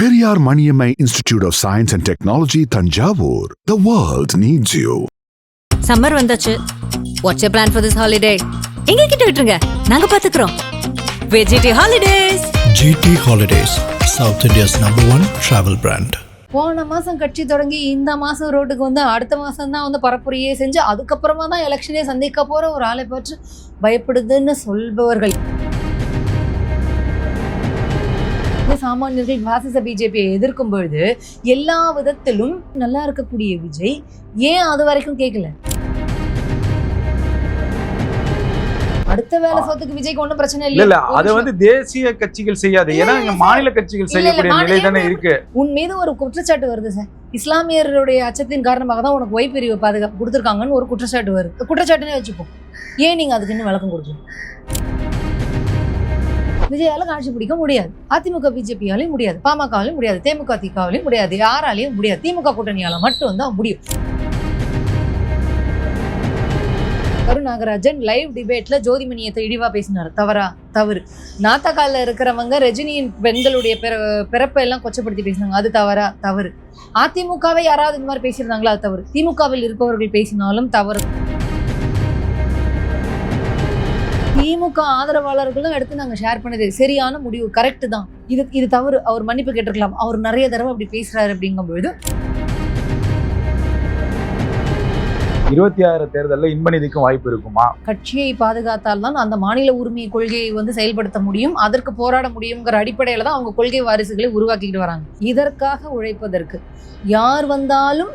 Periyar Maniammai Institute of Science and Technology, Tanjavur. The world needs you. Summer வந்தாச்சு what's your plan for this holiday எங்க கிட்ட விட்டுருங்க நாங்க பாத்துக்கிறோம் வெஜிடி holidays GT Holidays, South India's number one travel brand. போன மாசம் கட்சி தொடங்கி இந்த மாசம் ரோட்டுக்கு வந்து அடுத்த மாசம் தான் வந்து பரப்புரையே செஞ்சு அதுக்கப்புறமா தான் எலெக்ஷனே சந்திக்க போற ஒரு ஆளை பற்றி பயப்படுதுன்னு சொல்பவர்கள் இந்த சாமானியர்கள் பாசிச பிஜேபியை எதிர்க்கும் பொழுது எல்லா விதத்திலும் நல்லா இருக்கக்கூடிய விஜய் ஏன் அது வரைக்கும் கேட்கல அடுத்த வேலை சொத்துக்கு விஜய்க்கு ஒன்றும் பிரச்சனை இல்ல இல்ல அது வந்து தேசிய கட்சிகள் செய்யாது. ஏன்னா இங்க மாநில கட்சிகள் செய்யக்கூடிய நிலை தானே இருக்கு. உன் மீது ஒரு குற்றச்சாட்டு வருது சார். இஸ்லாமியருடைய அச்சத்தின் காரணமாக தான் உனக்கு ஒய் பிரிவு பாதுகாப்பு கொடுத்துருக்காங்கன்னு ஒரு குற்றச்சாட்டு வருது. குற்றச்சாட்டுனே வச்சுப்போம். ஏன் நீங்க அதுக்கு இன்னும் விளக்கம் கொடுக்கணும் விஜயால காட்சி பிடிக்க முடியாது. அதிமுக பிஜேபியாலையும் முடியாது. பாமகவாலையும் முடியாது. தேமுக திகாவிலையும் முடியாது. யாராலையும் முடியாது. திமுக கூட்டணியால மட்டும் தான் முடியும். கரு நாகராஜன் லைவ் டிபேட்ல ஜோதிமணியத்தை இழிவா பேசினார். தவறா? தவறு. நாத்தகால இருக்கிறவங்க ரஜினியின் பெண்களுடைய பிற பிறப்பை எல்லாம் கொச்சப்படுத்தி பேசினாங்க. அது தவறா? தவறு. அதிமுகவை யாராவது இந்த மாதிரி பேசியிருந்தாங்களா? அது தவறு. திமுகவில் இருப்பவர்கள் பேசினாலும் தவறு. திமுக ஆதரவாளர்களும் எடுத்து நாங்க ஷேர் பண்ணது சரியான முடிவு கரெக்ட் தான். இது இது தவறு. அவர் மன்னிப்பு கேட்டிருக்கலாம். அவர் நிறைய தடவை அப்படி பேசுறாரு அப்படிங்கும்பொழுது. இருபத்தி ஆறு தேர்தல்ல இன்ப நிதிக்கும் வாய்ப்பு இருக்குமா? கட்சியை பாதுகாத்தால் தான் அந்த மாநில உரிமை கொள்கையை வந்து செயல்படுத்த முடியும். அதற்கு போராட முடியுங்கிற அடிப்படையில தான் அவங்க கொள்கை வாரிசுகளை உருவாக்கிட்டு வராங்க. இதற்காக உழைப்பதற்கு யார் வந்தாலும்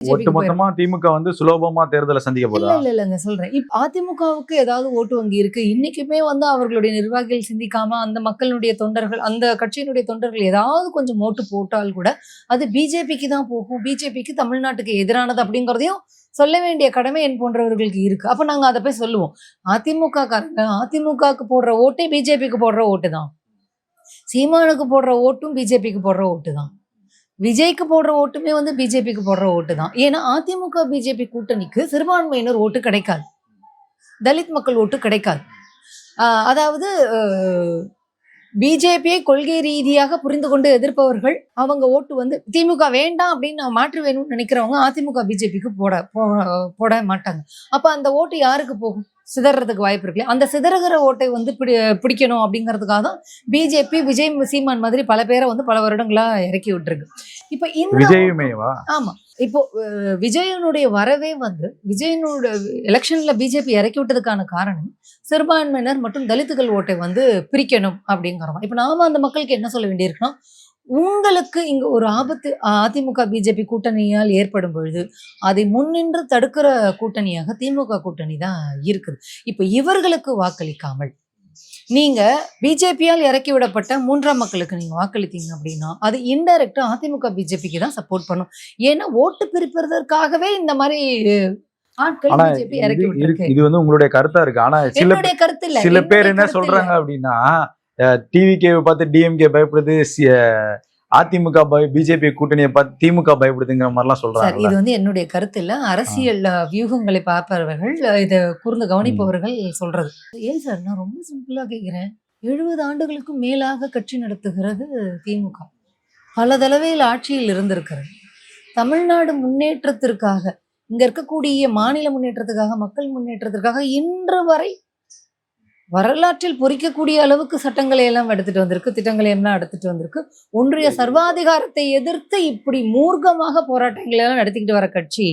ஒட்டு மொத்தமா திமுக வந்து சுலபமா தேர்தலை சந்திக்க போதா? இல்ல இல்லங்க சொல்றேன். இப்ப அதிமுகவுக்கு ஏதாவது ஓட்டு வங்கி இருக்கு? இன்னைக்குமே வந்து அவர்களுடைய நிர்வாகிகள் சிந்திக்காம அந்த மக்களுடைய தொண்டர்கள் அந்த கட்சியினுடைய தொண்டர்கள் ஏதாவது கொஞ்சம் ஓட்டு போட்டால் கூட அது பிஜேபிக்கு தான் போகும். பிஜேபிக்கு தமிழ்நாட்டுக்கு எதிரானது அப்படிங்கிறதையும் சொல்ல வேண்டிய கடமை என் போன்றவர்களுக்கு இருக்கு. அப்ப நாங்க அதை போய் சொல்லுவோம். அதிமுக காரங்க அதிமுகவுக்கு போடுற ஓட்டே பிஜேபிக்கு போடுற ஓட்டு தான். சீமானுக்கு போடுற ஓட்டும் பிஜேபிக்கு போடுற ஓட்டு தான். விஜய்க்கு போடுற ஓட்டுமே வந்து பிஜேபிக்கு போடுற ஓட்டு தான் ஏன்னா அதிமுக பிஜேபி கூட்டணிக்கு சிறுபான்மையினர் ஓட்டு கிடைக்காது. தலித் மக்கள் ஓட்டு கிடைக்காது. அதாவது பிஜேபியை கொள்கை ரீதியாக புரிந்து கொண்டு எதிர்ப்பவர்கள் அவங்க ஓட்டு வந்து திமுக வேண்டாம் அப்படின்னு நான் மாற்று வேணும்னு நினைக்கிறவங்க அதிமுக பிஜேபிக்கு போட போட மாட்டாங்க. அப்ப அந்த ஓட்டு யாருக்கு போகும்? சிதறதுக்கு வாய்ப்பு இருக்குல்ல அந்த சிதறுகிற ஓட்டை வந்து பிடி பிடிக்கணும் அப்படிங்கிறதுக்காக தான் பிஜேபி விஜய் சீமான் மாதிரி பல பேரை வந்து பல வருடங்களா இறக்கி விட்டுருக்கு. இப்ப இந்த ஆமா. இப்போ விஜயனுடைய வரவே வந்து விஜயனோட எலெக்ஷன்ல பிஜேபி இறக்கி விட்டதுக்கான காரணம் சிறுபான்மையினர் மற்றும் தலித்துகள் ஓட்டை வந்து பிரிக்கணும் அப்படிங்கிறோம் இப்போ நாம அந்த மக்களுக்கு என்ன சொல்ல வேண்டியிருக்கோம் உங்களுக்கு இங்க ஒரு ஆபத்து அதிமுக பிஜேபி கூட்டணியால் ஏற்படும் பொழுது அதை முன்னின்று தடுக்கிற கூட்டணியாக திமுக கூட்டணி தான் இருக்குது. இப்போ இவர்களுக்கு வாக்களிக்காமல் நீங்க பிஜேபியால் இறக்கி விடப்பட்ட மூன்றாம் மக்களுக்கு நீங்க வாக்களித்தீங்க அப்படின்னா அது இன்டைரக்டா அதிமுக பிஜேபிக்கு தான் சப்போர்ட் பண்ணும். ஏன்னா ஓட்டு பிரிப்பதற்காகவே இந்த மாதிரி இது- வந்து உங்களுடைய கருத்தா இருக்கு. ஆனா சில கருத்து இல்ல. சில பேர் என்ன சொல்றாங்க. அப்படின்னா டிவிகே பார்த்து டிஎம்கே பயப்படுது அதிமுக பய பிஜேபி கூட்டணியை பார்த்து திமுக பயப்படுதுங்கிற மாதிரிலாம் சொல்றாங்க இது வந்து என்னுடைய கருத்து இல்ல அரசியல் வியூகங்களை பார்ப்பவர்கள் இதை கூர்ந்து கவனிப்பவர்கள் சொல்றது. ஏன் சார் நான் ரொம்ப சிம்பிளா கேக்குறேன். எழுபது ஆண்டுகளுக்கும் மேலாக கட்சி நடத்துகிறது திமுக. பல தடவையில் ஆட்சியில் இருந்திருக்கிறது. தமிழ்நாடு முன்னேற்றத்திற்காக இங்க இருக்கக்கூடிய மாநில முன்னேற்றத்துக்காக மக்கள் முன்னேற்றத்திற்காக இன்று வரை வரலாற்றில் பொறிக்கக்கூடிய அளவுக்கு சட்டங்களை எல்லாம் எடுத்துட்டு வந்திருக்கு. திட்டங்களை எல்லாம் எடுத்துட்டு வந்திருக்கு. ஒன்றிய சர்வாதிகாரத்தை எதிர்த்து இப்படி மூர்க்கமாக போராட்டங்களை எல்லாம் நடத்திக்கிட்டு வர கட்சி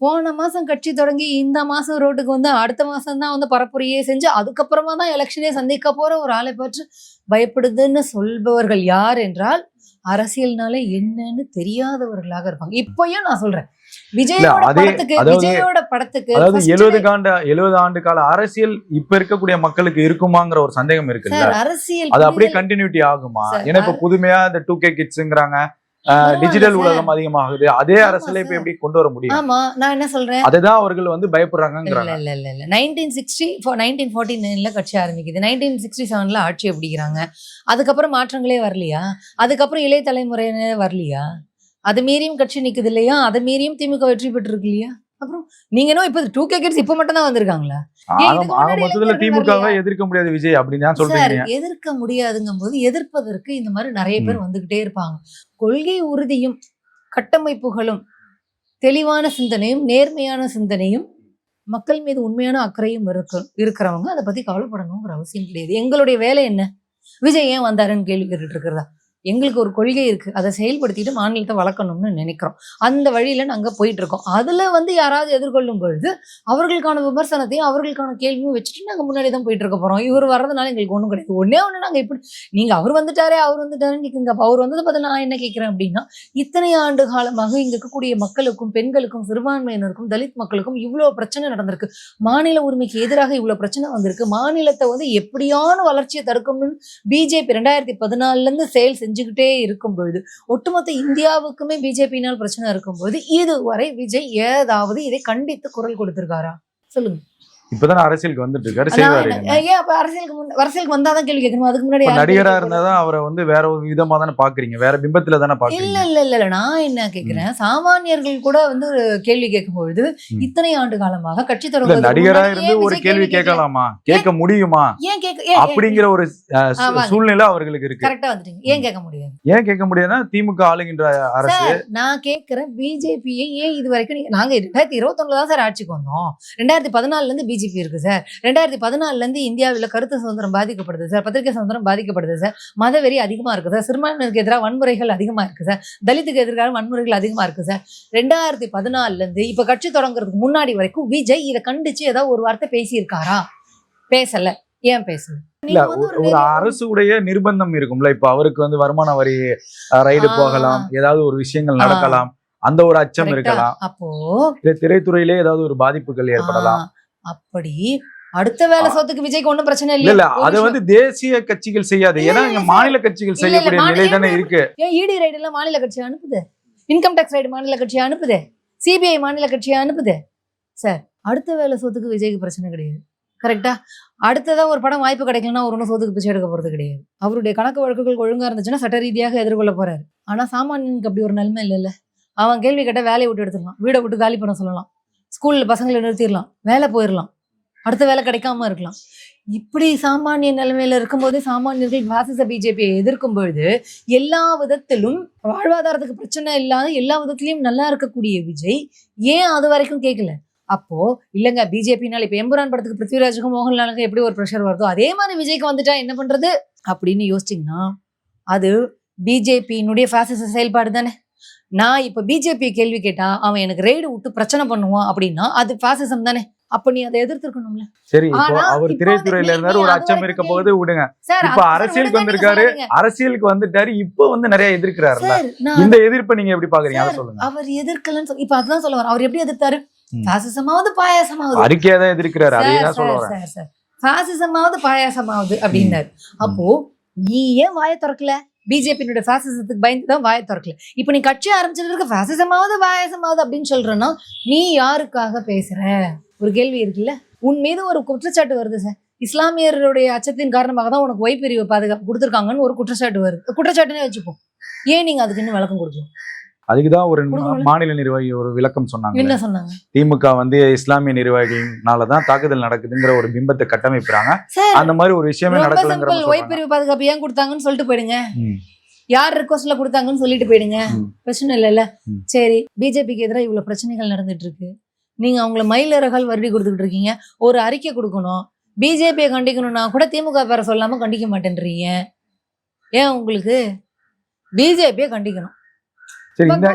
போன மாசம் கட்சி தொடங்கி இந்த மாசம் ரோட்டுக்கு வந்து அடுத்த மாசம் தான் வந்து பரப்புரையே செஞ்சு அதுக்கப்புறமா தான் எலெக்ஷனே சந்திக்க போற ஒரு ஆளை பற்றி பயப்படுதுன்னு சொல்பவர்கள் யார் என்றால் அரசியல்னாலே என்னன்னு தெரியாதவர்களாக இருப்பாங்க. இப்பயும் நான் சொல்றேன். விஜயோட படத்துக்கு விஜயோட படத்துக்கு அதாவது எழுபது எழுபது ஆண்டு கால அரசியல் இப்ப இருக்கக்கூடிய மக்களுக்கு இருக்குமாங்கிற ஒரு சந்தேகம் இருக்குல்ல? சார் அரசியல் அது அப்படியே கண்டினியூட்டி ஆகுமா? ஏன்னா இப்ப புதுமையா இந்த டூ கே கிட்ஸ்ங்கிறாங்க டிஜிட்டல். உலகம் அதிகமாகுது. அதே அரசியலை இப்ப. எப்படி கொண்டு வர முடியும்? ஆமா நான் என்ன சொல்றேன்? அதுதான் அவர்கள் வந்து இல்ல பயப்படுறாங்கிறாங்க இல்ல இல்ல இல்ல. நைன்டீன் சிக்ஸ்டி நைன்டீன் ஃபார்ட்டி நைன்ல கட்சி ஆரம்பிக்குது. நைன்டீன் சிக்ஸ்டி செவன்ல ஆட்சி அப்படிங்கிறாங்க. அதுக்கப்புறம் மாற்றங்களே வரலையா? அதுக்கப்புறம் இளைய தலைமுறையினர் வரலையா? அது மீறியும் கட்சி நிக்குது இல்லையா? அது மீறியும் திமுக வெற்றி பெற்றிருக்கு இல்லையா? அப்புறம் நீங்க என்ன இப்ப டூ கே கிட்ஸ் இப்ப மட்டும் தான் வந்திருக்காங்களா? திமுகவை? எதிர்க்க முடியாது விஜய் அப்படின்னு சொல்றீங்க எதிர்க்க முடியாதுங்கும் போது எதிர்ப்பதற்கு இந்த மாதிரி நிறைய பேர் வந்துகிட்டே இருப்பாங்க. கொள்கை உறுதியும் கட்டமைப்புகளும் தெளிவான சிந்தனையும் நேர்மையான சிந்தனையும் மக்கள் மீது உண்மையான அக்கறையும் இருக்கு இருக்கிறவங்க அதை பத்தி கவலைப்படணுங்கிற அவசியம் கிடையாது. எங்களுடைய வேலை என்ன? விஜய் ஏன் வந்தாருன்னு கேள்வி கேட்டுட்டு இருக்கிறதா? எங்களுக்கு ஒரு கொள்கை இருக்கு. அதை செயல்படுத்திட்டு மாநிலத்தை வளர்க்கணும்னு நினைக்கிறோம். அந்த வழியில நாங்க போயிட்டு இருக்கோம் அதுல வந்து யாராவது எதிர்கொள்ளும் பொழுது அவர்களுக்கான விமர்சனத்தையும் அவர்களுக்கான கேள்வியும் வச்சுட்டு நாங்க முன்னாடி தான் போயிட்டு இருக்க போறோம். இவர் வர்றதுனால எங்களுக்கு ஒன்றும் கிடையாது. ஒன்றே ஒண்ணு நாங்க இப்படி நீங்க அவர் வந்துட்டாரே அவர் வந்துட்டாருன்னு நீங்கள் அவர் வந்தது பதில் நான் என்ன கேட்கிறேன் அப்படின்னா இத்தனை ஆண்டு காலமாக இங்க இருக்கக்கூடிய மக்களுக்கும் பெண்களுக்கும் சிறுபான்மையினருக்கும் தலித் மக்களுக்கும் இவ்வளவு பிரச்சனை நடந்திருக்கு. மாநில உரிமைக்கு எதிராக இவ்வளவு பிரச்சனை வந்திருக்கு. மாநிலத்தை வந்து எப்படியான வளர்ச்சியை தடுக்கணும்னு பிஜேபி ரெண்டாயிரத்தி பதினாலுல இருந்து செயல் செஞ்சுக்கிட்டே இருக்கும் பொழுது ஒட்டுமொத்த இந்தியாவுக்குமே பிஜேபியினால் பிரச்சனை இருக்கும்போது இதுவரை விஜய் ஏதாவது இதை கண்டித்து குரல் கொடுத்திருக்காரா? சொல்லுங்க. இப்பதான் அரசியலுக்கு வந்துட்டு இருக்காரு செய்வாரு ஏன் அப்ப அரசியலுக்கு முன்ன- அரசியலுக்கு வந்தாதான் கேள்வி கேட்கணும்? அதுக்கு முன்னாடி நடிகரா இருந்தாதான் அவரை வந்து வேற ஒரு விதமா தானே பாக்குறீங்க வேற பிம்பத்துல தானே பாக்குறீங்க. இல்ல இல்ல இல்ல நான் என்ன கேக்குறேன் சாமானியர்கள் கூட வந்து ஒரு கேள்வி கேட்கும் பொழுது ம். இத்தனை ஆண்டு காலமாக கட்சி தொடங்குவதற்கு நடிகரா இருந்து ஒரு கேள்வி கேட்கல? கேட்கலாமா? கேட்க முடியுமா? ஏன் கேட்க அப்படிங்கிற ஒரு. சூழ்நிலை அவர்களுக்கு இருக்கு. கரெக்டா வந்துட்டீங்க. ஏன் கேட்க முடியாது? ஏன் கேட்க முடியாதுன்னா திமுக ஆளுகின்ற அரசு நான் கேட்கிறேன் பிஜேபியை ஏன் இது வரைக்கும் நீங்க- ரெண்டாயிரத்தி இருபத்தொன்னுல தான் சார் ஆட்சிக்கு வந்தோம். ரெண்டாயிரத்தி பதினாலுல இருந்து பிஜேபி இருக்கு சார். ரெண்டாயிரத்தி பதினாலுல இருந்து இந்தியாவில் கருத்து சுதந்திரம் பாதிக்கப்படுது சார். பத்திரிகை சுதந்திரம் பாதிக்கப்படுது சார். மதவெறி அதிகமா இருக்கு சார். சிறுபான்மையினருக்கு எதிராக வன்முறைகள் அதிகமா இருக்கு சார். தலித்துக்கு எதிராக வன்முறைகள் அதிகமா இருக்கு சார். ரெண்டாயிரத்தி பதினாலுல இருந்து இப்ப கட்சி தொடங்குறதுக்கு முன்னாடி வரைக்கும் விஜய் இதை கண்டிச்சு ஏதாவது ஒரு வார்த்தை பேசியிருக்காரா? பேசல. ஏன் பேசல? இல்ல ஒரு- ஒரு அரசுடைய நிர்பந்தம் இருக்கும்ல. இப்ப அவருக்கு வந்து வருமான வரி ரைடு. போகலாம் ஏதாவது ஒரு விஷயங்கள். நடக்கலாம் அந்த ஒரு அச்சம்? இருக்கலாம். அப்போ இல்ல திரைத்துறையிலே ஏதாவது ஒரு பாதிப்புகள் ஏற்படலாம். அப்படி அடுத்த வேலை சொத்துக்கு விஜய்க்கு ஒண்ணும் பிரச்சனை இல்ல இல்ல ஒரு அதை. வந்து தேசிய கட்சிகள் செய்யாது. ஏன்னா இங்க. மாநில கட்சிகள் செய்யக்கூடிய நிலை தானே இருக்கு. ஏன் இடி ரைடு எல்லாம் மாநில கட்சி அனுப்புது? இன்கம் டேக்ஸ் ரைடு மாநில கட்சி அனுப்புதே? சிபிஐ மாநில கட்சியை அனுப்புதே? சார் அடுத்த வேலை சொத்துக்கு விஜய்க்கு பிரச்சனை கிடையாது. கரெக்டா அடுத்ததா ஒரு படம் வாய்ப்பு கிடைக்கலன்னா அவர் ஒன்றும் சொத்துக்கு பிச்சை எடுக்க போறது கிடையாது. அவருடைய கணக்கு வழக்குகள் ஒழுங்கா இருந்துச்சுன்னா சட்ட ரீதியாக எதிர்கொள்ள போறாரு. ஆனா சாமானியனுக்கு அப்படி ஒரு நிலைமை இல்லைல்ல. அவன் கேள்வி கேட்ட வேலையை விட்டு எடுத்துடலாம். வீடை விட்டு காலி பண்ண சொல்லலாம். ஸ்கூலில் பசங்களை நிறுத்திடலாம். வேலை போயிடலாம். அடுத்த வேலை கிடைக்காம இருக்கலாம். இப்படி சாமானிய நிலைமையில இருக்கும்போது சாமானியர்கள் பாசிச பிஜேபியை எதிர்க்கும் பொழுது எல்லா விதத்திலும் வாழ்வாதாரத்துக்கு பிரச்சனை இல்லாத எல்லா விதத்திலையும் நல்லா இருக்கக்கூடிய விஜய் ஏன் அது வரைக்கும் கேட்கல அப்போ இல்லைங்க பிஜேபினால இப்ப எம்புரான் படத்துக்கு பிருத்விராஜுக்கும் மோகன்லாலுக்கும் எப்படி ஒரு ப்ரெஷர் வருதோ அதே மாதிரி விஜய்க்கு வந்துட்டா என்ன பண்றது? அப்படின்னு யோசிச்சிங்கன்னா அது பிஜேபியினுடைய ஃபேசிச செயல்பாடு தானே நான் இப்ப பிஜேபி கேள்வி கேட்டா அவன் எனக்கு ரெய்டு விட்டு பிரச்சனை பண்ணுவான் அப்படின்னா அது பாசிசம் தானே? அப்ப நீ அதை எதிர்த்திருக்கணும்ல? சரி அவர் திரைத்துறையில இருந்தாரு ஒரு அச்சம் இருக்க போது விடுங்க. இப்ப அரசியலுக்கு வந்திருக்காரு. அரசியலுக்கு வந்துட்டாரு இப்போ வந்து நிறைய எதிர்க்கிறாருல்ல. இந்த எதிர்ப்பை நீங்க எப்படி பாக்குறீங்க? அதை சொல்லுங்க. அவர் எதிர்க்கலன்னு இப்ப அதுதான் சொல்ல வர அவர் எப்படி எதிர்த்தாரு. பாசிசமாவது பாயாசமாவது. அறிக்கையா தான் எதிர்க்கிறாரு அதே சார், தான் சொல்ல வரேன். பாசிசமாவது பாயாசமாவது அப்படின்னாரு. அப்போ நீ ஏன் வாயை திறக்கல? பிஜேபியினுடைய ஃபேசிசத்துக்கு பயந்து தான் வாயை திறக்கல. இப்போ நீ கட்சி ஆரம்பிச்சதுக்கு ஃபேசிசமாவது பாசிசமாவது அப்படின்னு சொல்றேன்னா நீ யாருக்காக பேசுற? ஒரு கேள்வி இருக்குல்ல? உன் மீது ஒரு குற்றச்சாட்டு வருது சார். இஸ்லாமியருடைய அச்சத்தின் காரணமாக தான் உனக்கு ஒய்பிரிவு பாதுகாப்பு கொடுத்துருக்காங்கன்னு ஒரு குற்றச்சாட்டு வருது. குற்றச்சாட்டுனே வச்சுப்போம். ஏன் நீங்கள் அதுக்கு இன்னும் விளக்கம் கொடுக்கல அதுக்குதான் ஒரு. மாநில நிர்வாகி ஒரு விளக்கம் சொன்னாங்க. என்ன சொன்னாங்க? திமுக வந்து இஸ்லாமிய நிர்வாகிகள்னாலதான் தாக்குதல் நடக்குதுங்கிற ஒரு பிம்பத்தை கட்டமைப்புறாங்க அந்த மாதிரி ஒரு விஷயமே நடக்கலங்கிற. பிரிவு பாதுகாப்பு ஏன் கொடுத்தாங்கன்னு சொல்லிட்டு போயிடுங்க. யார் ரிக்வஸ்ட்ல கொடுத்தாங்கன்னு சொல்லிட்டு போயிடுங்க. பிரச்சனை இல்லைல்ல. சரி பிஜேபிக்கு எதிராக இவ்வளவு பிரச்சனைகள் நடந்துட்டு இருக்கு நீங்க அவங்கள மயிலிறகால் வருடி கொடுத்துட்டு இருக்கீங்க. ஒரு அறிக்கை கொடுக்கணும். பிஜேபியை கண்டிக்கணும்னா கூட திமுக பேரை சொல்லாம கண்டிக்க மாட்டேன்றீங்க. ஏன் உங்களுக்கு? பிஜேபியை கண்டிக்கணும். சரி இந்த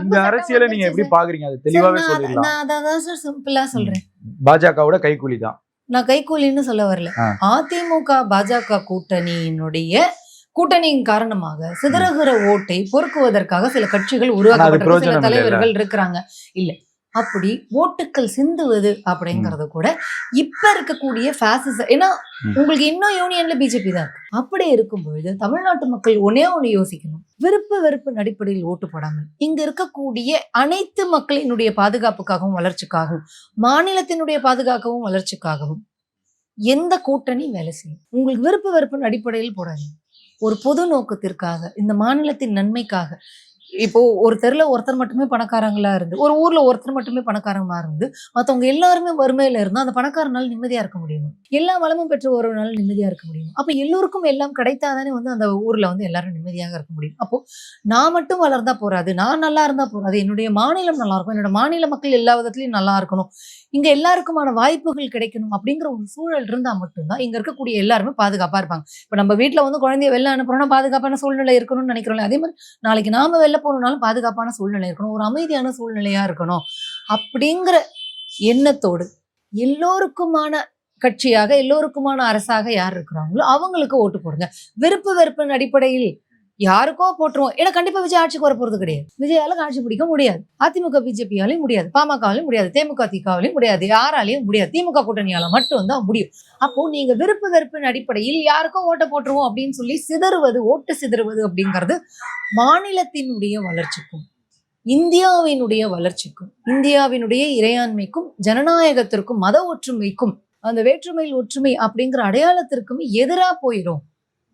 இந்த அரசியலை நீங்க எப்படி பாக்குறீங்க? அது தெளிவாவே சொல்லிடலாம். நான் அதான் சார் சிம்பிளா சொல்றேன். பாஜகவோட கைக்கூலி தான். நான் கைக்கூலின்னு சொல்ல வரல. அதிமுக பாஜக கூட்டணியினுடைய கூட்டணியின் காரணமாக சிதறுகிற ஓட்டை பொறுக்குவதற்காக சில கட்சிகள் உருவாக்கப்பட்டிருக்கு சில. தலைவர்கள் இருக்கிறாங்க. இல்ல. அப்படி ஓட்டுக்கள் சிந்துவது அப்படிங்கறது கூட இப்ப இருக்கக்கூடிய பாசிச ஏன்னா. உங்களுக்கு இன்னும் யூனியன்ல பிஜேபி தான் இருக்கு. அப்படி இருக்கும் பொழுது தமிழ்நாட்டு மக்கள் ஒன்னே ஒண்ணு யோசிக்கணும். விருப்பு வெறுப்பு அடிப்படையில் ஓட்டு போடாமல் இங்க இருக்கக்கூடிய அனைத்து மக்களினுடைய பாதுகாப்புக்காகவும் வளர்ச்சிக்காகவும் மாநிலத்தினுடைய பாதுகாக்கவும் வளர்ச்சிக்காகவும் எந்த கூட்டணி வேலை செய்யும்? உங்களுக்கு விருப்ப வெறுப்பின் அடிப்படையில் போடாதீங்க. ஒரு பொது நோக்கத்திற்காக இந்த மாநிலத்தின் நன்மைக்காக இப்போ ஒரு தெருல ஒருத்தர் மட்டுமே பணக்காரங்களா இருந்து ஒரு ஊர்ல ஒருத்தர் மட்டுமே பணக்காரங்களா இருந்து மத்தவங்க எல்லாருமே வறுமையில இருந்தா அந்த பணக்காரனால நிம்மதியா இருக்க முடியுமா? எல்லா வளமும் பெற்ற ஒருவனால நிம்மதியா இருக்க முடியும். அப்ப எல்லோருக்கும் எல்லாம் கிடைத்தாதானே வந்து அந்த ஊர்ல வந்து எல்லாரும் நிம்மதியாக இருக்க முடியும். அப்போ நான் மட்டும் வளர்ந்தா போறாது நான் நல்லா இருந்தா போறாது என்னுடைய மாநிலம் நல்லா இருக்கும் என்னோட மாநில மக்கள் எல்லா விதத்துலயும் நல்லா இருக்கணும் இங்க எல்லாருக்குமான வாய்ப்புகள் கிடைக்கணும் அப்படிங்கிற ஒரு சூழல் இருந்தா மட்டும்தான் இங்க இருக்கக்கூடிய எல்லாருமே பாதுகாப்பா இருப்பாங்க. இப்ப நம்ம வீட்டில் வந்து குழந்தைய வெளில அனுப்புறோம்னா பாதுகாப்பான சூழ்நிலை இருக்கணும்னு நினைக்கிறோம்ல அதே மாதிரி நாளைக்கு நாம வெளில போகணும்னாலும் பாதுகாப்பான சூழ்நிலை இருக்கணும் ஒரு அமைதியான சூழ்நிலையா இருக்கணும் அப்படிங்கிற எண்ணத்தோடு எல்லோருக்குமான கட்சியாக எல்லோருக்குமான அரசாக யார் இருக்கிறாங்களோ அவங்களுக்கு ஓட்டு போடுங்க. விருப்ப வெறுப்பின் அடிப்படையில் யாருக்கோ போட்டுருவோம். ஏன்னா கண்டிப்பா விஜய் ஆட்சிக்கு வர போறது கிடையாது. விஜயால ஆட்சி பிடிக்க முடியாது. அதிமுக பிஜேபியாலையும் முடியாது. பாமகவாலையும் முடியாது. தேமுக திகாவிலையும் முடியாது. யாராலையும் முடியாது. திமுக கூட்டணியால மட்டும் தான் முடியும். அப்போ நீங்க விருப்ப வெறுப்பின் அடிப்படையில் யாருக்கோ ஓட்ட போட்டுருவோம் அப்படின்னு சொல்லி சிதறுவது ஓட்டு சிதறுவது அப்படிங்கிறது மாநிலத்தினுடைய வளர்ச்சிக்கும் இந்தியாவினுடைய வளர்ச்சிக்கும் இந்தியாவினுடைய இறையாண்மைக்கும் ஜனநாயகத்திற்கும் மத ஒற்றுமைக்கும் அந்த வேற்றுமையில் ஒற்றுமை அப்படிங்கிற அடையாளத்திற்குமே எதிரா போயிடும்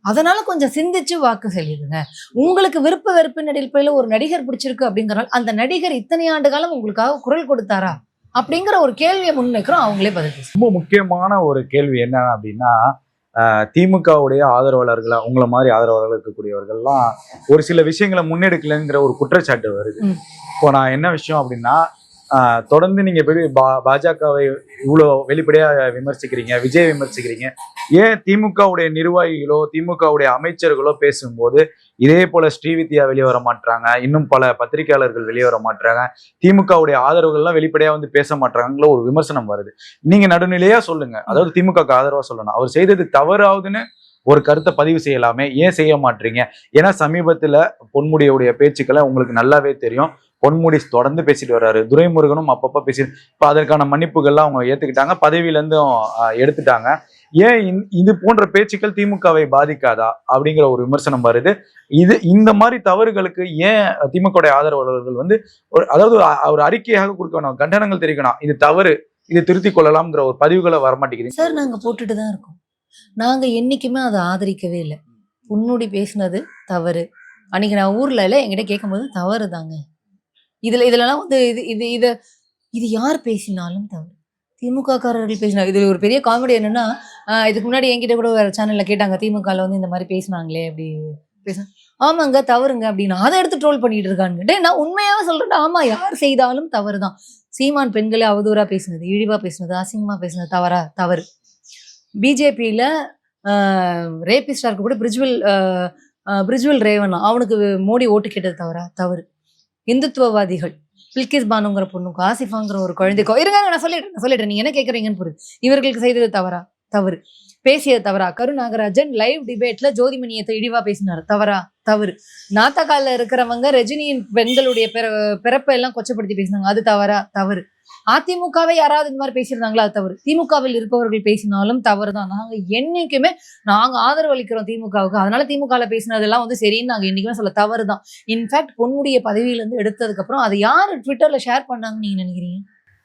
அதனால கொஞ்சம் சிந்திச்சு வாக்கு செல்லுதுங்க உங்களுக்கு விருப்ப வெறுப்பின் அடிப்படையில் ஒரு நடிகர் பிடிச்சிருக்கு அப்படிங்கறனால அந்த நடிகர் இத்தனை ஆண்டு காலம் உங்களுக்காக குரல் கொடுத்தாரா? அப்படிங்கிற ஒரு கேள்வியை முன்வைக்கிறோம். அவங்களே பதில். ரொம்ப முக்கியமான ஒரு கேள்வி என்ன அப்படின்னா திமுகவுடைய ஆதரவாளர்களா உங்களை மாதிரி ஆதரவாளர்கள் இருக்கக்கூடியவர்கள்லாம் ஒரு சில விஷயங்களை முன்னெடுக்கலைங்கிற ஒரு குற்றச்சாட்டு வருது. இப்போ நான் என்ன விஷயம் அப்படின்னா தொடர்ந்து நீங்க பா- பாஜகவை இவ்வளோ வெளிப்படையா விமர்சிக்கிறீங்க விஜய் விமர்சிக்கிறீங்க. ஏன் திமுகவுடைய நிர்வாகிகளோ திமுகவுடைய அமைச்சர்களோ பேசும்போது இதே போல ஸ்ரீவித்யா வெளியே வர மாட்டாங்க இன்னும் பல பத்திரிகையாளர்கள் வெளியே வர மாட்டாங்க திமுகவுடைய ஆதரவுகள்லாம் வெளிப்படையா வந்து பேச மாட்டாங்கிற ஒரு விமர்சனம் வருது. நீங்க நடுநிலையா சொல்லுங்க. அதாவது திமுகக்கு ஆதரவா சொல்லணும். அவர் செய்தது தவறாவதுன்னு ஒரு கருத்தை பதிவு செய்யலாமே. ஏன் செய்ய மாட்டீங்க ஏன்னா சமீபத்துல பொன்முடியுடைய பேச்சுக்களை உங்களுக்கு நல்லாவே தெரியும். பொன்முடி தொடர்ந்து பேசிட்டு வர்றாரு. துரைமுருகனும் அப்பப்போ பேசி இப்போ அதற்கான மன்னிப்புகள்லாம் அவங்க ஏற்றுக்கிட்டாங்க பதவியிலேருந்தும் எடுத்துட்டாங்க. ஏன் இது போன்ற பேச்சுக்கள் திமுகவை பாதிக்காதா? அப்படிங்கிற ஒரு விமர்சனம் வருது. இது இந்த மாதிரி தவறுகளுக்கு ஏன் திமுக ஆதரவாளர்கள் வந்து ஒரு அதாவது ஒரு அறிக்கையாக கொடுக்கணும் கண்டனங்கள் தெரிவிக்கணும். இது தவறு இது திருத்திக் கொள்ளலாம்ங்கிற ஒரு பதிவுகளை வரமாட்டேங்குது. சார் நாங்க போட்டுட்டு தான் இருக்கோம். நாங்க என்னைக்குமே அதை ஆதரிக்கவே இல்லை. உன்னுடைய பேசினது தவறு. அன்னைக்கு நான் ஊர்ல இல்லை என்கிட்ட கேட்கும்போது தவறு தாங்க இதுல இதுலலாம் வந்து இது இது இதை இது யார் பேசினாலும் தவறு. திமுககாரர்கள் பேசினா இது ஒரு பெரிய காமெடி என்னன்னா இதுக்கு முன்னாடி என்கிட்ட கூட வேற சேனல்ல கேட்டாங்க திமுகவில் வந்து இந்த மாதிரி பேசினாங்களே அப்படி பேச ஆமாங்க தவறுங்க அப்படின்னு. அதை எடுத்து ட்ரோல் பண்ணிட்டு இருக்காங்க டே நான் உண்மையாக சொல்றேன் ஆமா யார் செய்தாலும் தவறு தான் சீமான் பெண்களை அவதூறா பேசினது இழிவா பேசுனது அசிங்கமா பேசுனது தவறா தவறு. பிஜேபியில ரேபிஸ்டா இருக்க கூட பிரிஜ்வல் பிரிஜ்வல் ரேவன் அவனுக்கு மோடி ஓட்டு கேட்டது தவறா தவறு. இந்துத்துவவாதிகள். பில்கிஸ் பானுங்கிற பொண்ணுக்கு ஆசிஃபாங்கிற ஒரு குழந்தைக்கோ இருங்க நான் சொல்லிடுறேன் நான் சொல்லிடுறேன். நீங்க என்ன கேட்குறீங்கன்னு புரியுது இவர்களுக்கு செய்தது தவறா? தவறு. பேசியது தவறா? கருநாகராஜன் லைவ் டிபேட்ல ஜோதிமணியத்தை இழிவா பேசினார். தவறா? தவறு. நாத்தகால இருக்கிறவங்க ரஜினியின் பெண்களுடைய பிற பிறப்பை எல்லாம் கொச்சப்படுத்தி பேசினாங்க. அது தவறா? தவறு. அதிமுகவை யாராவது இந்த மாதிரி பேசியிருந்தாங்களா? அது தவறு. திமுகவில் இருப்பவர்கள் பேசினாலும் தவறு தான் நாங்க என்னைக்குமே நாங்க ஆதரவு அளிக்கிறோம் திமுகவுக்கு. அதனால திமுகவில் பேசினதெல்லாம் வந்து சரின்னு நாங்க என்னைக்குமே சொல்ல தவறு தான் இன்ஃபேக்ட் பொன்முடிய பதவியில இருந்து அதை யாரு ட்விட்டர்ல ஷேர் பண்ணாங்கன்னு நீங்க நினைக்கிறீங்க?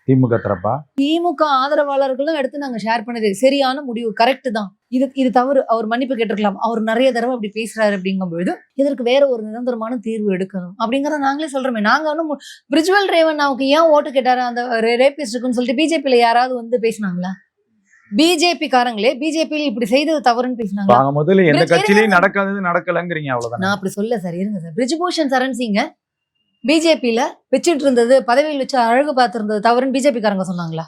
திமுக தரப்பா? திமுக ஆதரவாளர்களும் எடுத்து நாங்க ஷேர் பண்ணது சரியான முடிவு கரெக்ட் தான். இது இது தவறு. அவர் மன்னிப்பு கேட்டிருக்கலாம். அவர் நிறைய தடவை அப்படி பேசுறாரு அப்படிங்கும்பொழுது இதற்கு வேற ஒரு நிரந்தரமான தீர்வு எடுக்கணும். அப்படிங்கறத நாங்களே சொல்றோமே. நாங்க ஒன்றும் பிரிஜுவல் ரேவன் அவருக்கு ஏன் ஓட்டு கேட்டாரு? அந்த ரேபிஸ்டுக்குன்னு சொல்லிட்டு பிஜேபியில யாராவது வந்து பேசினாங்களா? பிஜேபி காரங்களே பிஜேபியில இப்படி செய்தது தவறுன்னு பேசினாங்களா? வாங்க முதல்ல எந்த கட்சியிலயும். நடக்காதது நடக்கலங்கிறீங்க அவ்வளவுதான்? நான் அப்படி சொல்ல சார். இருங்க சார். பிரிஜுபூஷன் சரண் சிங்க பிஜேபியில வச்சுட்டு இருந்தது பதவியில் வச்சு அழகு பார்த்திருந்தது தவறுன்னு பிஜேபி காரங்க சொன்னாங்களா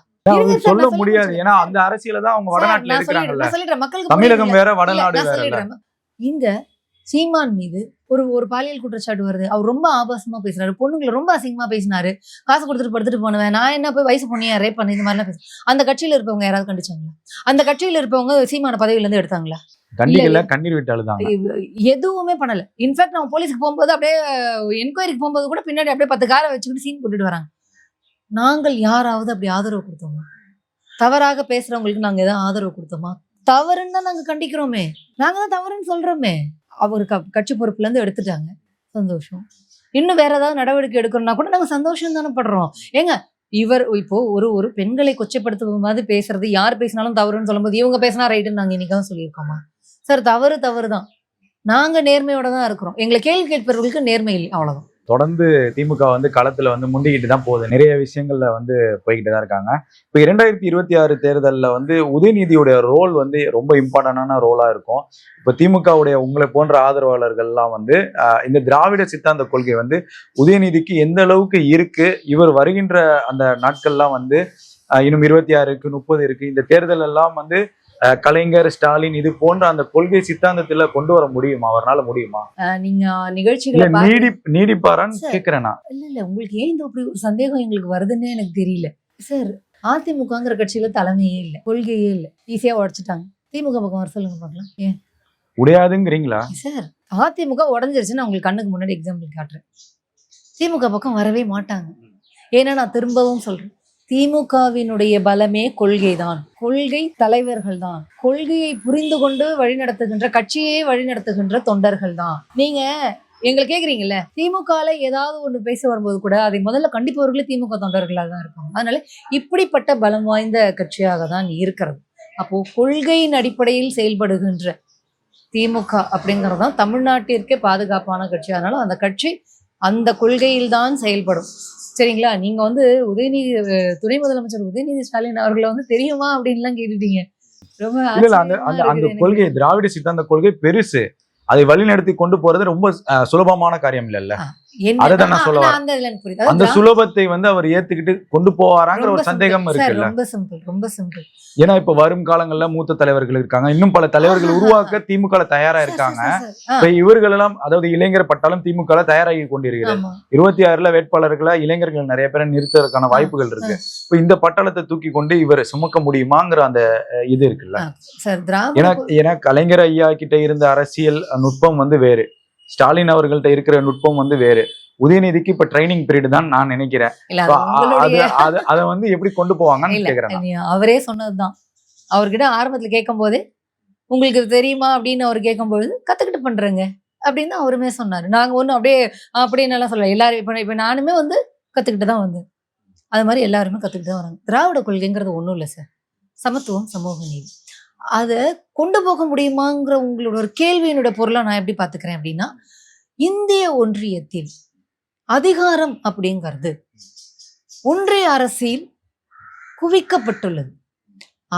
சொல்ல முடியாது. ஏன்னா அந்த அரசியல தான் அவங்க வடநாட்டுல இருக்கிறாங்கல்ல. தமிழகம்? வேற வடநாடு வேற. இங்க சீமான் மீது ஒரு ஒரு பாலியல் குற்றச்சாட்டு வருது. அவர் ரொம்ப ஆபாசமா பேசுறாரு. பொண்ணுங்களை ரொம்ப அசிங்கமா பேசினாரு. காசு கொடுத்துட்டு படுத்துட்டு போனவன். நான் என்ன போய் வயசு பொண்ணியா ரேப் பண்ணி இந்த மாதிரிலாம் பேச அந்த கட்சியில இருப்பவங்க யாராவது கண்டிச்சாங்களா? அந்த கட்சியில இருப்பவங்க சீமான பதவியில இருந்து எடுத்தாங்களா? கண்டிக்கல கண்ணீர் விட்டு அழுதாங்க. எதுவுமே பண்ணல. இன்ஃபேக்ட் நம்ம போலீஸ்க்கு போகும்போது அப்படியே என்கொயரிக்கு போகும்போது கூட பின்னாடி அப்படியே பத்து காரை வச்சுக்கிட்டு சீன் போட்டுட்டு வராங்க. நாங்கள் யாராவது அப்படி ஆதரவு கொடுத்தோமா? தவறாக பேசுறவங்களுக்கு நாங்க ஏதாவது ஆதரவு கொடுத்தோமா? தவறுன்னு தான் நாங்க கண்டிக்கிறோமே. நாங்க தான் தவறுன்னு சொல்றோமே. அவர் க- கட்சி பொறுப்புல இருந்து எடுத்துட்டாங்க. சந்தோஷம். இன்னும் வேற ஏதாவது நடவடிக்கை எடுக்கணும்னா கூட நாங்க சந்தோஷம் தானே படுறோம். ஏங்க இவர் இப்போ ஒரு ஒரு பெண்களை கொச்சைப்படுத்தும் மாதிரி பேசுறது யார் பேசினாலும் தவறுன்னு சொல்லும்போது இவங்க பேசினா ரைட்டுன்னு நாங்க இன்னைக்காவது சொல்லியிருக்கோமா? சார் தவறு தவறு தான் நாங்க நேர்மையோட தான் இருக்கிறோம். எங்களை கேள்வி கேட்பவர்களுக்கு நேர்மை இல்லை அவ்வளவுதான். தொடர்ந்து திமுக வந்து களத்துல வந்து முந்திக்கிட்டு தான் போகுது. நிறைய விஷயங்கள்ல வந்து போய்கிட்டு தான் இருக்காங்க. இப்போ இரண்டாயிரத்தி இருபத்தி ஆறு தேர்தலில் வந்து உதயநிதியுடைய ரோல் வந்து ரொம்ப இம்பார்ட்டண்டான ரோலா இருக்கும். இப்போ திமுகவுடைய உங்களை போன்ற ஆதரவாளர்கள்லாம் வந்து இந்த திராவிட சித்தாந்த கொள்கை வந்து உதயநிதிக்கு எந்த அளவுக்கு இருக்கு இவர் வருகின்ற அந்த நாட்கள்லாம் வந்து இன்னும் இருபத்தி ஆறு இருக்கு முப்பது இருக்கு இந்த தேர்தல் எல்லாம் வந்து கலைஞர் ஸ்டாலின் இது போன்ற அந்த கொள்கை சித்தாந்தத்துல கொண்டு வர முடியுமா? அவரால முடியுமா? நீங்க நிகழ்ச்சிகளை நீடி நீடிப்பாரான்னு. கேக்குறேன் நான். இல்ல இல்ல உங்களுக்கு ஏன் இந்த அப்படி ஒரு சந்தேகம் எங்களுக்கு வருதுன்னு எனக்கு தெரியல. சார் அதிமுகங்கிற கட்சியில தலைமையே இல்ல கொள்கையே இல்ல. ஈஸியா உடைச்சிட்டாங்க. திமுக பக்கம் வர சொல்லுங்க பார்க்கலாம் ஏன்? உடையாதுங்கிறீங்களா? சார் அதிமுக உடஞ்சிருச்சுன்னு உங்களுக்கு கண்ணுக்கு முன்னாடி எக்ஸாம்பிள் காட்டுறேன். திமுக பக்கம் வரவே மாட்டாங்க. ஏன்னா நான் திரும்பவும் சொல்றேன். திமுகவினுடைய பலமே கொள்கைதான். கொள்கை தலைவர்கள் தான் கொள்கையை புரிந்து கொண்டு வழிநடத்துகின்ற கட்சியே வழிநடத்துகின்ற தொண்டர்கள் தான் நீங்க எங்களை கேக்குறீங்கல்ல திமுகல ஏதாவது ஒண்ணு பேச வரும்போது கூட அதை முதல்ல கண்டிப்பவர்களே திமுக தொண்டர்களாக தான் இருப்பாங்க. அதனால இப்படிப்பட்ட பலம் வாய்ந்த கட்சியாக தான் இருக்கிறது. அப்போ கொள்கையின் அடிப்படையில் செயல்படுகின்ற திமுக அப்படிங்கிறது தான் தமிழ்நாட்டிற்கே பாதுகாப்பான கட்சி. அதனால அந்த கட்சி அந்த கொள்கையில் தான் செயல்படும். சரிங்களா? நீங்க வந்து உதயநிதி துணை முதலமைச்சர் உதயநிதி ஸ்டாலின் அவர்களை வந்து தெரியுமா அப்படின்லாம் கேட்டுட்டீங்க. ரொம்ப இல்ல இல்ல அந்த அந்த. கொள்கை திராவிட சித்தாந்த கொள்கை பெருசு. அதை வழிநடத்தி கொண்டு போறது ரொம்ப சுலபமான காரியம் வரேன். அந்த சுலபத்தை வந்து அவர் ஏத்துக்கிட்டு கொண்டு போவாராங்கிற ஒரு சந்தேகம் இருக்குல்ல? ரொம்ப சிம்பிள் ரொம்ப சிம்பிள். ஏன்னா இப்ப வரும் காலங்கள்ல மூத்த தலைவர்கள் இருக்காங்க. இன்னும் பல தலைவர்கள். உருவாக்க திமுக தயாரா இருக்காங்க. இப்ப இவர்கள் எல்லாம் அதாவது இளைஞர் பட்டாலும் திமுக தயாராகி கொண்டிருக்கிறது இருபத்தி ஆறுல வேட்பாளர்களை இளைஞர்கள் நிறைய பேரை நிறுத்துறதுக்கான வாய்ப்புகள் இருக்கு. இப்ப இந்த பட்டாளத்தை தூக்கி கொண்டு இவர் சுமக்க முடியுமாங்கிற அந்த இது இருக்குல்ல. ஏன்னா ஏன்னா கலைஞர் ஐயா கிட்ட இருந்த அரசியல் நுட்பம் வந்து வேறு. ஸ்டாலின் அவர்கள்ட்ட இருக்கிற நுட்பம் வந்து வேறு. உதயநிதிக்கு இப்ப ட்ரைனிங் பீரியட் தான் நான் நினைக்கிறேன். அது வந்து எப்படி கொண்டு போவாங்கன்னு கேக்குறேன் அவரே சொன்னதுதான். அவர்கிட்ட ஆரம்பத்துல கேட்கும் போதே உங்களுக்கு தெரியுமா? அப்படின்னு அவர் கேட்கும்பொழுது கத்துக்கிட்டு பண்றேங்க அப்படின்னு தான் அவருமே சொன்னாரு. நாங்க ஒண்ணும் அப்படியே அப்படின்னு எல்லாம் சொல்லல. எல்லாரும் இப்ப இப்ப நானுமே வந்து கத்துக்கிட்டு தான் வந்தேன். அது மாதிரி எல்லாருமே கத்துக்கிட்டு தான் வராங்க. திராவிட கொள்கைங்கிறது ஒண்ணும் இல்லை சார். சமத்துவம் சமூக நீதி. அதை கொண்டு போக முடியுமாங்கிற உங்களோட ஒரு கேள்வியினுடைய பொருளை நான் எப்படி பார்த்துக்கிறேன் அப்படின்னா இந்திய ஒன்றியத்தில் அதிகாரம் அப்படிங்கிறது ஒன்றிய அரசில் குவிக்கப்பட்டுள்ளது.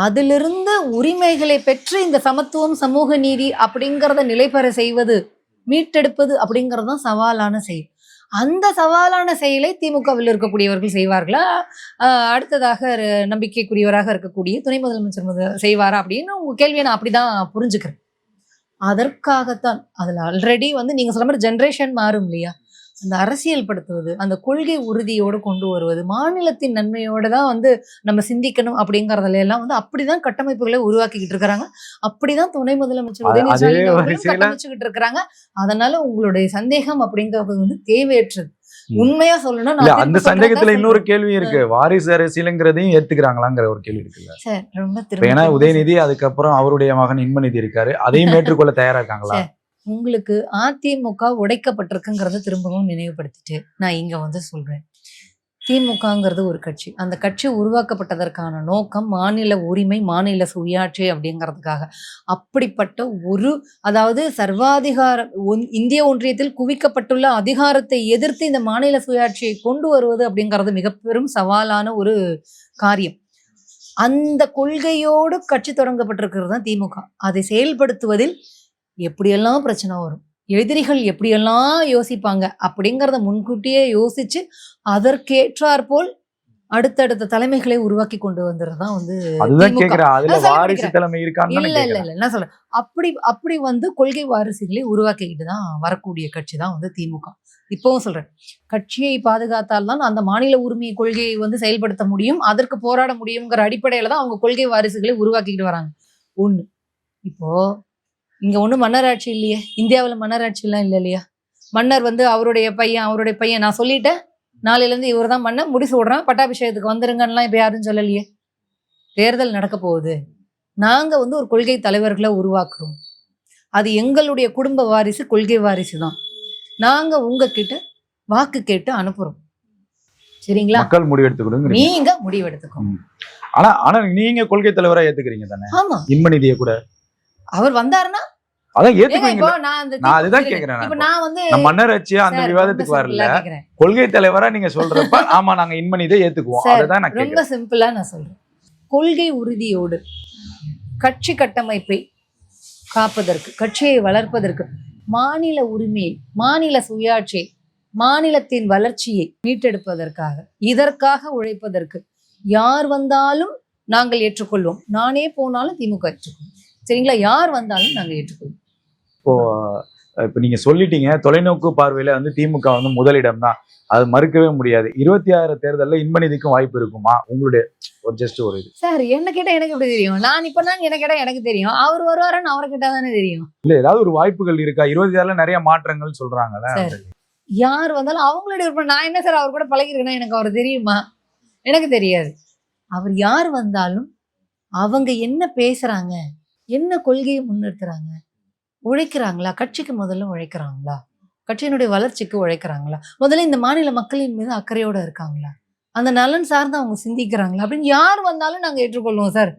அதிலிருந்து உரிமைகளை பெற்று இந்த சமத்துவம் சமூக நீதி அப்படிங்கிறத நிலைபெற செய்வது மீட்டெடுப்பது அப்படிங்கிறது தான் சவாலான செயல். அந்த சவாலான செயலை திமுகவில் இருக்கக்கூடியவர்கள் செய்வார்களா? அடுத்ததாக நம்பிக்கைக்குரியவராக இருக்கக்கூடிய துணை முதலமைச்சர் செய்வாரா அப்படின்னு உங்க கேள்வியை நான் அப்படிதான் புரிஞ்சுக்கிறேன். அதற்காகத்தான் அதில் ஆல்ரெடி வந்து நீங்க சொல்ற மாதிரி ஜென்ரேஷன் மாறும் இல்லையா? அந்த அரசியல் படுத்துவது அந்த கொள்கை உறுதியோடு கொண்டு வருவது மாநிலத்தின் நன்மையோட தான் வந்து நம்ம சிந்திக்கணும் அப்படிங்கறதுல எல்லாம் வந்து அப்படிதான் கட்டமைப்புகளை உருவாக்கிக்கிட்டு இருக்கிறாங்க. அப்படிதான் துணை முதலமைச்சர் உதயநிதி கட்டமைச்சுக்கிட்டு இருக்கிறாங்க. அதனால உங்களுடைய சந்தேகம் அப்படிங்கிறது வந்து தேவையற்றது. உண்மையா சொல்லணும் அந்த சந்தேகத்துல இன்னொரு கேள்வி இருக்கு. வாரிசு அரசியலுங்கிறதையும் ஏத்துக்கிறாங்களாங்கிற ஒரு கேள்வி இருக்குல்ல ஏன்னா உதயநிதி அதுக்கப்புறம் அவருடைய மகன் இன்பநிதி இருக்காரு. அதையும் ஏற்றுக்கொள்ள தயாரா இருக்காங்களா. உங்களுக்கு அதிமுக உடைக்கப்பட்டிருக்குங்கிறத திரும்பவும் நினைவுபடுத்திட்டு நான் இங்க வந்து சொல்றேன். திமுகங்கிறது ஒரு கட்சி. அந்த கட்சி உருவாக்கப்பட்டதற்கான நோக்கம் மாநில உரிமை மாநில சுயாட்சி அப்படிங்கிறதுக்காக. அப்படிப்பட்ட ஒரு அதாவது சர்வாதிகார ஒன்- இந்திய ஒன்றியத்தில் குவிக்கப்பட்டுள்ள அதிகாரத்தை எதிர்த்து இந்த மாநில சுயாட்சியை கொண்டு வருவது அப்படிங்கிறது மிக பெரும் சவாலான ஒரு காரியம். அந்த கொள்கையோடு கட்சி தொடங்கப்பட்டிருக்கிறது தான் திமுக. அதை செயல்படுத்துவதில் எப்படியெல்லாம் பிரச்சனை வரும்? எதிரிகள் எப்படியெல்லாம் யோசிப்பாங்க? அப்படிங்கிறத முன்கூட்டியே யோசிச்சு அதற்கேற்றாற்போல் அடுத்தடுத்த தலைமைகளை உருவாக்கி கொண்டு வந்துறது தான் வந்து இல்ல இல்ல இல்ல. நான் சொல்றேன். அப்படி அப்படி வந்து கொள்கை வாரிசுகளை உருவாக்கிக்கிட்டு தான் வரக்கூடிய கட்சி தான் வந்து திமுக. இப்பவும் சொல்றேன். கட்சியை பாதுகாத்தால் தான் அந்த மாநில உரிமை கொள்கையை வந்து செயல்படுத்த முடியும். அதற்கு போராட முடியுங்கிற அடிப்படையில தான் அவங்க கொள்கை வாரிசுகளை உருவாக்கிக்கிட்டு வராங்க. ஒண்ணு. இப்போ இங்க ஒண்ணும் மன்னராட்சி இல்லையே. இந்தியாவுல மன்னராட்சி எல்லாம் இல்ல இல்லையா? மன்னர் வந்து அவருடைய பையன் அவருடைய பையன். நான் சொல்லிட்டேன் நாளையில இருந்து இவர் தான் மன்னர். முடிச்சு விடுறேன் பட்டாபிஷேகத்துக்கு வந்துருங்கன்னுலாம் இப்ப யாரும் சொல்லலையே. தேர்தல் நடக்க போகுது. நாங்க வந்து ஒரு கொள்கை தலைவர்களை உருவாக்குறோம். அது எங்களுடைய குடும்ப வாரிசு கொள்கை வாரிசு தான் நாங்க உங்ககிட்ட வாக்கு கேட்டு அனுப்புறோம். சரிங்களா? மக்கள் முடிவு எடுத்துக்கிடுங்க நீங்க முடிவெடுத்துக்கோங்க. ஆனா ஆனா நீங்க கொள்கை தலைவரா ஏத்துக்கிறீங்க தானே? ஆமா. இன்பநிதியை கூட. அவர் வந்தாருன்னா? அதான் ஏத்துக்குவீங்க நான் அதுதான். கேக்குறேன் வந்து நம்ம மன்னர் ஆட்சி அந்த சார், விவாதத்துக்கு ரொம்ப வரல. simple ஆ கேக்குறேன். கொள்கை தலைவரா நீங்க சொல்றப்ப ஆமா நாங்க இன்மணி இதை ஏத்துக்குவோம். அதுதான் நான் ரொம்ப சிம்பிளா நான் சொல்றேன். கொள்கை உறுதியோடு கட்சி கட்டமைப்பை காப்பதற்கு கட்சியை வளர்ப்பதற்கு மாநில உரிமையை மாநில சுயாட்சியை மாநிலத்தின் வளர்ச்சியை மீட்டெடுப்பதற்காக இதற்காக உழைப்பதற்கு யார் வந்தாலும் நாங்கள் ஏற்றுக்கொள்வோம். நானே போனாலும் திமுக ஏற்றுக்கொள்வோம். சரிங்களா? யார் வந்தாலும் நாங்கள் ஏற்றுக்கொள்வோம். இப்போ இப்ப நீங்க சொல்லிட்டீங்க தொலைநோக்கு பார்வையில வந்து திமுக வந்து முதலிடம் தான். அது மறுக்கவே முடியாது. இருபத்தி ஆறு தேர்தல்ல இன்பநிதிக்கும் வாய்ப்பு இருக்குமா? உங்களுடைய ஒரு ஜஸ்ட் ஒரு இது. சார் என்ன கேட்டா எனக்கு எப்படி தெரியும்? நான் இப்ப தான் எனக்கு கேட்டா எனக்கு தெரியும். அவர் வருவாருன்னு அவரை கேட்டா தானே தெரியும். இல்ல ஏதாவது ஒரு வாய்ப்புகள் இருக்கா? இருபத்தி ஆறுல நிறைய மாற்றங்கள் சொல்றாங்கல்ல. யார் வந்தாலும் அவங்களுடைய விருப்பம். நான் என்ன சார் அவர் கூட பழகிருக்கேன்னா எனக்கு அவர் தெரியுமா? எனக்கு தெரியாது. அவர் யார் வந்தாலும் அவங்க என்ன பேசுறாங்க? என்ன கொள்கையை முன்னிறுத்துறாங்க? உழைக்கிறாங்களா? கட்சிக்கு முதல்ல உழைக்கிறாங்களா? கட்சியினுடைய வளர்ச்சிக்கு உழைக்கிறாங்களா? முதல்ல இந்த மாநில மக்களின் மீது அக்கறையோட இருக்காங்களா? அந்த நலன் சார்ந்து அவங்க சிந்திக்கிறாங்களா? அப்படின்னு யார் வந்தாலும் நாங்கள் ஏற்றுக்கொள்வோம் சார்.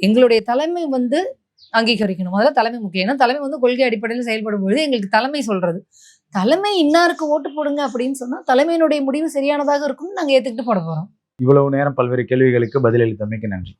எங்களுடைய தலைமை வந்து அங்கீகரிக்கணும். முதல்ல தலைமை முக்கியம். ஏன்னா தலைமை வந்து கொள்கை அடிப்படையில் செயல்படும் பொழுது எங்களுக்கு தலைமை சொல்றது. தலைமை இன்னாருக்கு ஓட்டு போடுங்க அப்படின்னு சொன்னால் தலைமையினுடைய முடிவு சரியானதாக இருக்கும்னு நாங்கள் ஏத்துக்கிட்டு போட போகிறோம் இவ்வளவு நேரம் பல்வேறு கேள்விகளுக்கு பதிலளித்தமைக்கு நன்றி.